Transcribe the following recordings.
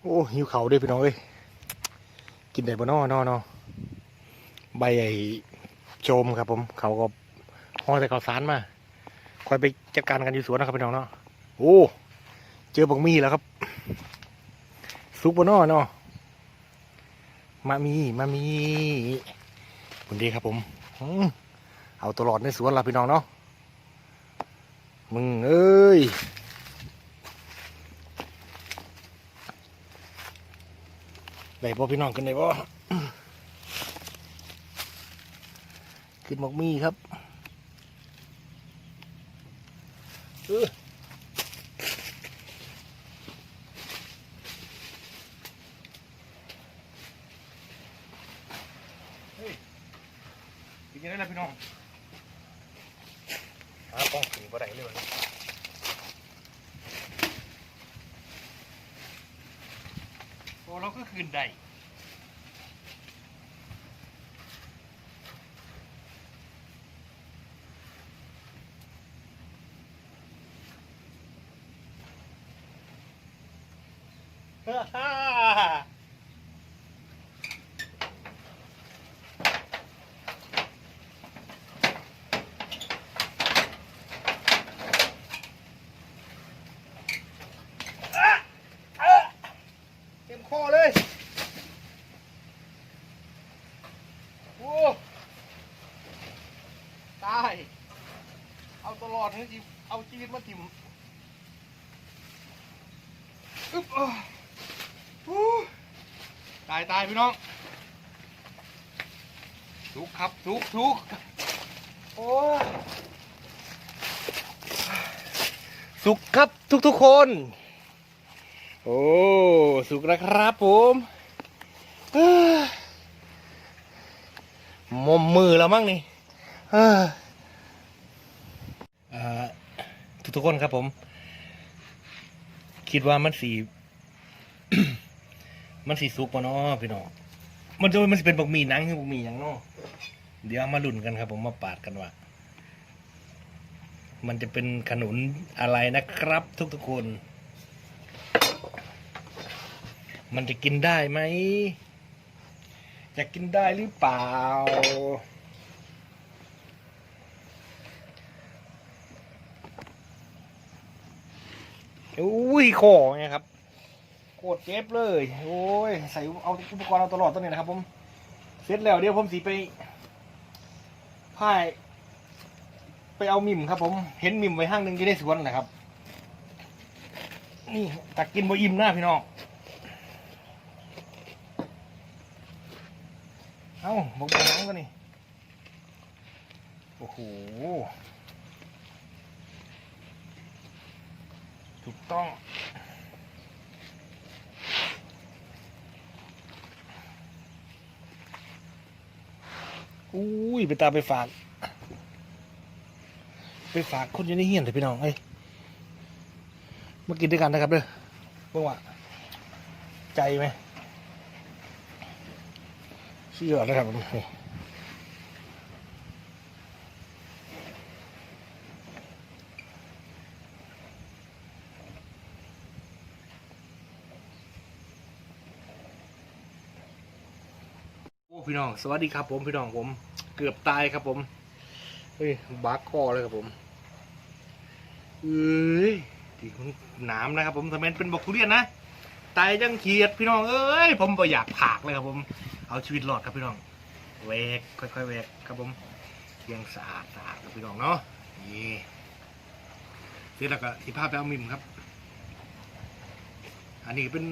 โอ้หิวเขาด้วยพี่น้องเอ้ยกินได้บ่นอนอนอใบไอ้โจมครับ ผม เขาก็ห่อใส่ข้าวสารมาคอยไปจัดการกันอยู่สวนนะครับพี่น้องเนาะโอ้เจอบักมีแล้วครับซุปบ่นอนอมามีมามีคุณดีครับผมอืมเอาตลอดในสวนละพี่น้องเนาะมึงเอ้ย ได้บ่พี่น้องขึ้นได้บ่ขึ้นหมกมีครับเออเฮ้ยเป็นยังไงล่ะพี่น้องหาป้องถึงบ่ได้เลยวันนี้ โอ้เราก็คืนได้ ฮ่าฮ่าอะอะเต็มคอเลย โอ้ตาย เอาตลอดนะจีเอาชีวิตมาถิ่มอึ๊บอู้ตายตายพี่น้อง ทุกครับทุกทุกโอ้สุกครับทุกทุกคน โอ้สุกนะครับผมมอมมือแล้วมั้งนี่เอ้ออ่า ทุกคนครับผม คิดว่ามันสีมันสีสุกปะเนาะพี่น้องมันจะมันสิเป็นบะหมี่นังคือบะหมี่หยังเนาะเดี๋ยวเอามาลุ้นกันครับ ผมมาปาดกันว่า มันจะเป็นขนุนอะไรนะครับ ทุกๆคน มันจะกินได้ไหมจะกินได้หรือเปล่า อุ้ยคอไงครับโคตรเจ็บเลย โอ้ยใส่เอาอุปกรณ์เอาตลอดตัวนี้นะครับผมเสร็จแล้วเดี๋ยวผมสีไปพ่ายไปเอามิมครับ ผมเห็นมิมไว้ห้างหนึ่งอยู่ในสวนนะครับ นี่ตักกินบ่อิ่มหน้าพี่น้องเอ้าบอกไปน้ำกันนี่โอ้โห ถูกต้อง อุ้ย ไปตามไปฝาก ไปฝากคนอยังได้เฮียนเลยพี่น้องเอ้ยมากินด้วยกันนะครับเด้อเมื่อว่าใจไหมเชื่อนะครับผมนี่โอ้ พี่น้อง สวัสดีครับผมพี่น้องผม เกือบตายครับผมเฮ้ยบาร์คอเลยครับผมเอ้ยที่มันหนามนะครับ ผมทำไมเป็นบอกทุเรียนนะตายจังเขียดพี่น้องเอ้ยผมบ่อยากผากเลยครับผม เอาชีวิตรอดครับพี่น้องแวกค่อยๆแวกครับผมเพียงสะอาดสะอาดครับพี่น้องเนาะนี่เสร็จแล้วก็สีภาพไปเอามิมครับ อันนี้เป็น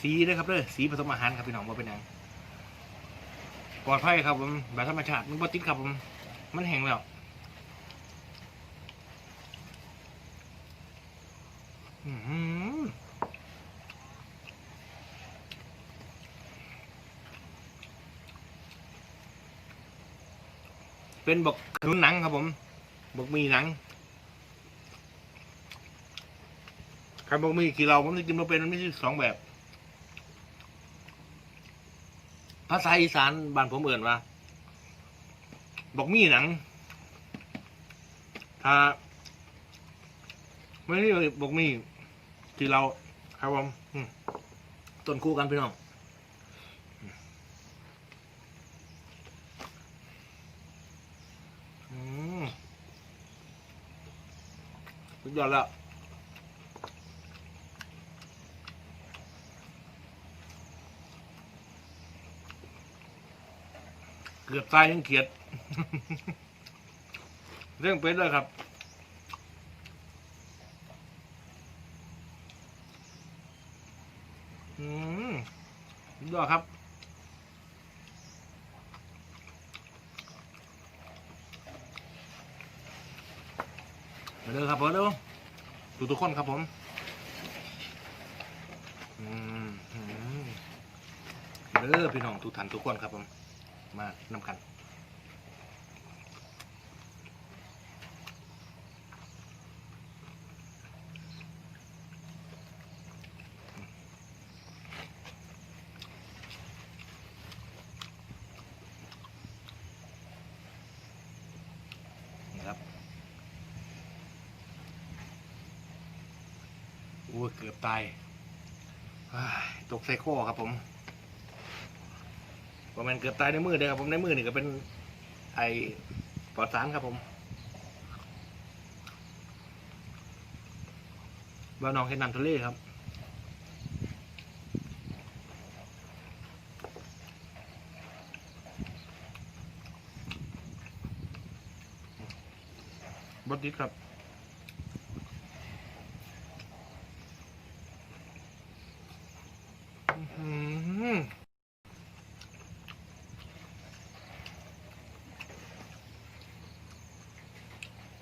สีนะครับเด้อสีผสมอาหารครับพี่น้องว่าเป็นยัง ปลอดภัยครับผมแบบธรรมชาติมันบ่ติดครับผม มันแห้งแล้วเป็นบกขนุนหนังครับผมบกมีหนังใครบบกมีกี่เราผมจะกินมาเป็นมันไม่ใช่สองแบบ ภาษาอีสานบ้านผมเอื่นว่าบอกมีหนัง ถ้า ไม่ได้บอกมี ที่เราครับผมอืมต้นคู่กันพี่น้องอืมสุดยอดแล้ว เกือบตายยังเขียด เรื่องเป็ดเลยครับอืมดยอดครับมาเด้อครับผมเด้อทุกทุกคนครับผมมอืมมาเด้อพี่น้องทุกท่านทุกคนครับผม มาน้ำกันนะครับอู้เกือบตายอ้ายตกไซโคครับผม ประมาณเกือบตายในมือเลยครับผมในมือนี่ก็เป็นไอปลอดสารครับผมบ้านน้องเห็นน้ำทะเลครับบดดิครับ อื้อหือ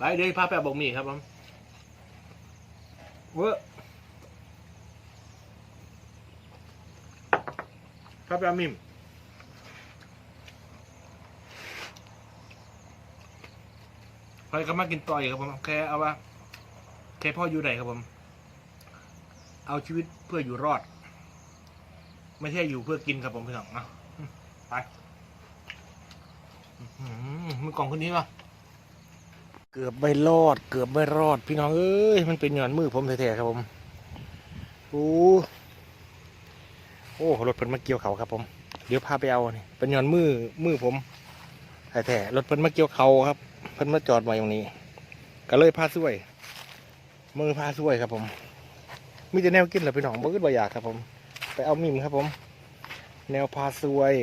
ไปเดี๋ยวพาไปบอกมีครับผมเวอะพาไปเอามิมใครก็มากินต่อยครับผมแค่เอาว่าแค่พ่ออยู่ไหนครับผม เอาชีวิตเพื่ออยู่รอด ไม่ใช่อยู่เพื่อกินครับผมพี่น้องนะไปมือกล่องคนนี้ปะ เกือบไม่รอด เกือบไม่รอด พี่น้องเอ้ยมันเป็นหย่อนมือผมแท้ๆครับผมโอ้โอ้รถเพิ่นมาเกี่ยวเขาครับ ผม เดี๋ยวพาไปเอานี่เป็นหย่อนมือมือผมแท้ๆรถเพิ่นมาเกี่ยวเขาครับ เพิ่นมาจอดไว้ตรงนี้ ก็เลยพาช่วย มือพาช่วยครับ ผมมีแต่แนวกินเหรอพี่น้องบ่อึดบ่อยากครับผม ไปเอามิมครับ ผม แนวพาช่วย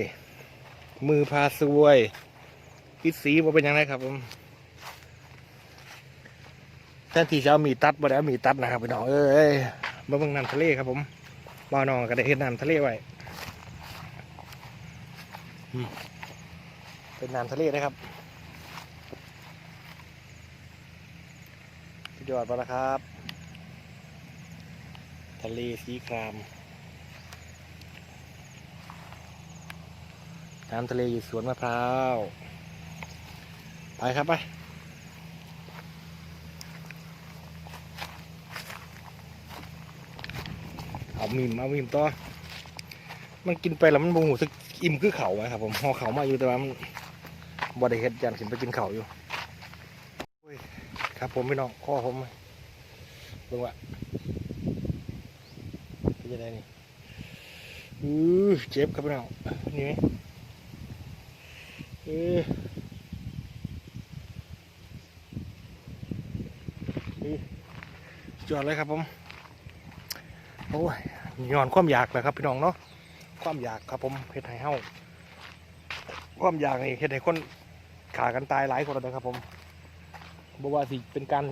มือพาช่วยปิสีบ่เป็นยังไงครับ ผม แทนที่จะเอามีตัดบ่ได้เอามีตัดนะครับพี่น้องเอ้ยมาเบิ่งน้ำทะเลครับผมบ่าน้องก็ได้เห็นน้ำทะเลไว้เป็นน้ำทะเลนะครับสุดยอดไปแล้วครับ ทะเลสีคราม น้ำทะเลอยู่สวนมะพร้าว ไปครับไป เอามิมเอามิมต่อมันกินไปแล้วมันบ่งหูสึกอิ่มคือเขาอะครับผมห่อเขามาอยู่แต่ว่ามันบ่ได้เฮ็ดยันขึ้นไปกินเขาอยู่ครับผมพี่น้องข้อผมเบิ่งว่าเป็นยังไงนี่อือเจ็บครับพี่น้องนี่ไหมเออจอดเลยครับผม โอ้ยย้อนความอยากแหละครับพี่น้องเนาะความอยากครับผมเฮ็ดให้เฮาความอยากนี่เฮ็ดให้คนขากันตายหลายคนเลยครับผมบว่าสิเป็นการ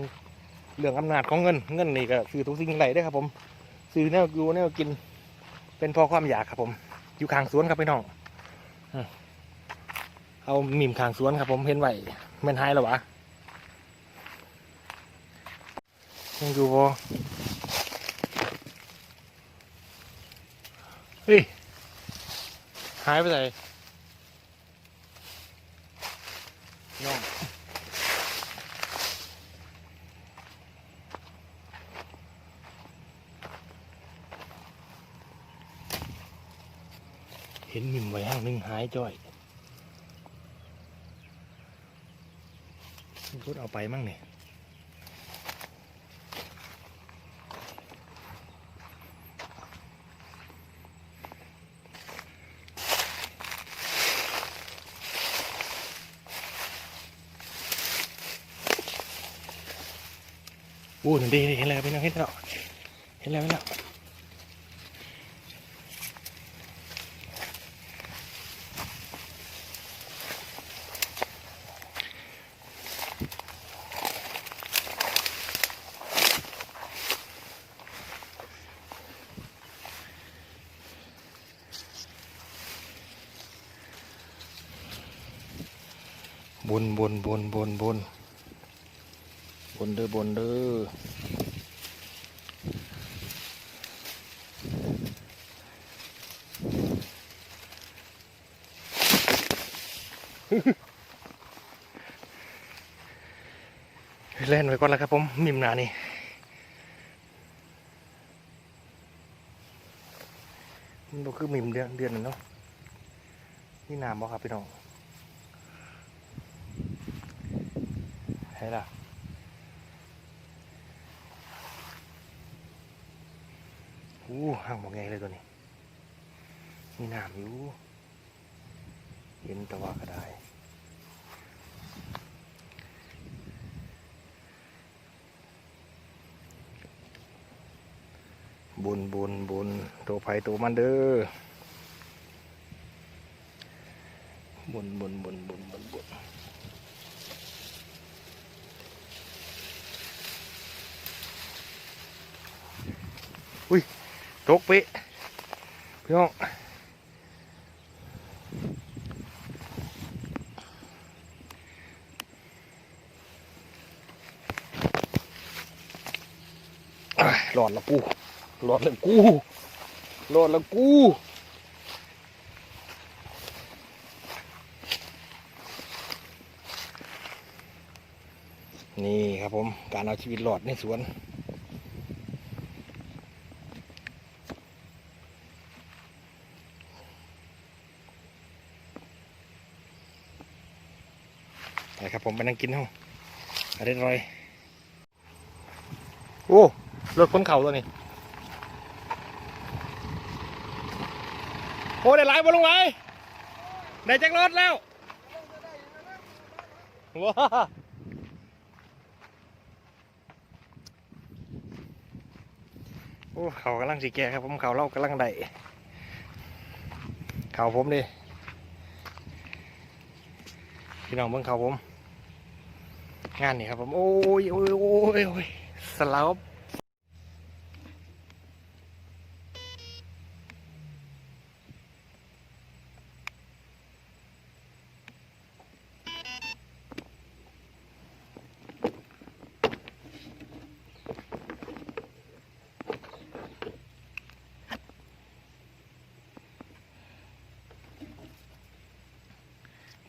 เรื่องอำนาจของเงิน เงินนี่ก็ซื้อทุกสิ่งไหลได้ครับ ผมซื้อแนวอยู่แนวกิน เป็นเพอความอยากครับผม อยู่ข้างสวนครับพี่น้องเอาหมิ่มข้างสวนครับผมเห็นไหวแม่นหายแล้ววะยังอยู่บ่ เฮ้ย หายไปไหนน้องเห็นมิมไว้ห้างหนึงหายจ้อยพูดเอาไปมั่งเนี่ย อู้หนั่นดีเห็นแล้วพี่น้องเห็นแล้วเห็นแล้วเห็นแล้วบนบนบนบนบน บนเด้อบนเด้อเล่นไว้ก่อนแล้วครับผมมิมหนานี่มันก็คือมิมเดือนเดือนนึงเนาะนี่น้ำบ่ครับพี่น้องใช่ล่ะ อู้ห่างบอกไงเลยตัวนี้ มีน้ำอยู่เย็นต่ว่าก็ได้บุญบุญบุญตัวไผ่ตัวมันเด้อบุญบุญบุญบุญบุญบุญ ตกเป๊ะพี่น้องหลอดละกูรอดล้วกูรอดล้วกูนี่ครับผม การเอาชีวิตรอดในสวน ไปครับผมไปนั่งกินห้องอะไรอร่อยโอ้รถคนเข่าตัวนี้โอ้ได้หลายบ่ลงไหลได้จักรถแล้วว้าโอ้เขากำลังสีแก่ครับผมเขาเล่ากำลังได้เขาผมดิพี่น้องเบิ่งเขาผม งานนี่ครับผมโอ้ยโอ้ยโอ้ยโอ้ยสลับ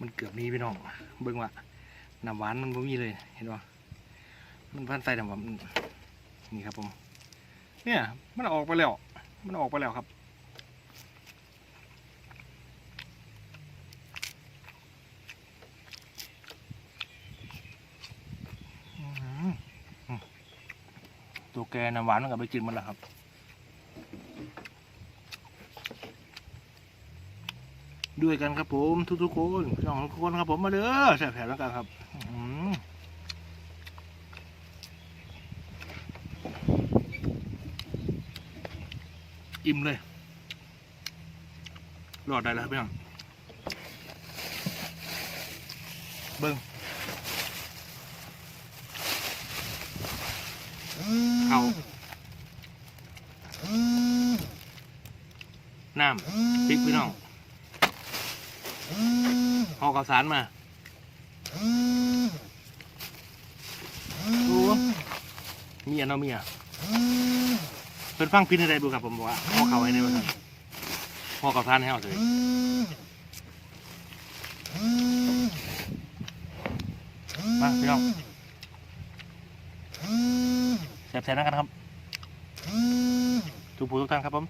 มันเกือบมีพี่น้องเบิ่งว่า น้ำหวานมันบ่มีเลยเห็นป่ะมันพันใส่น้ำหวานมันนี่ครับผม เนี่ยมันออกไปแล้ว มันออกไปแล้วครับตัวแกน้ำหวานมันกับไปจืดมันแล้วครับด้วยกันครับผมทุกๆคนพี่น้องทุกคนครับผมมาเด้อแสบแผลแล้วกันครับอื้อหือ อิ่มเลยรอดได้แล้วพี่น้องเบิ้งเอาน้ำพริกพี่น้องห่อข้าวสารมาโอ้เมียเนาะเมีย เพิ่นฟังพินอะไรดูครับผมบอกว่าห่อข้าวไว้ในวันนั้นห่อข้าวสารให้เอาเลยมาพี่น้องแซ่บๆนะครับทุกผู้ทุกท่านครับผม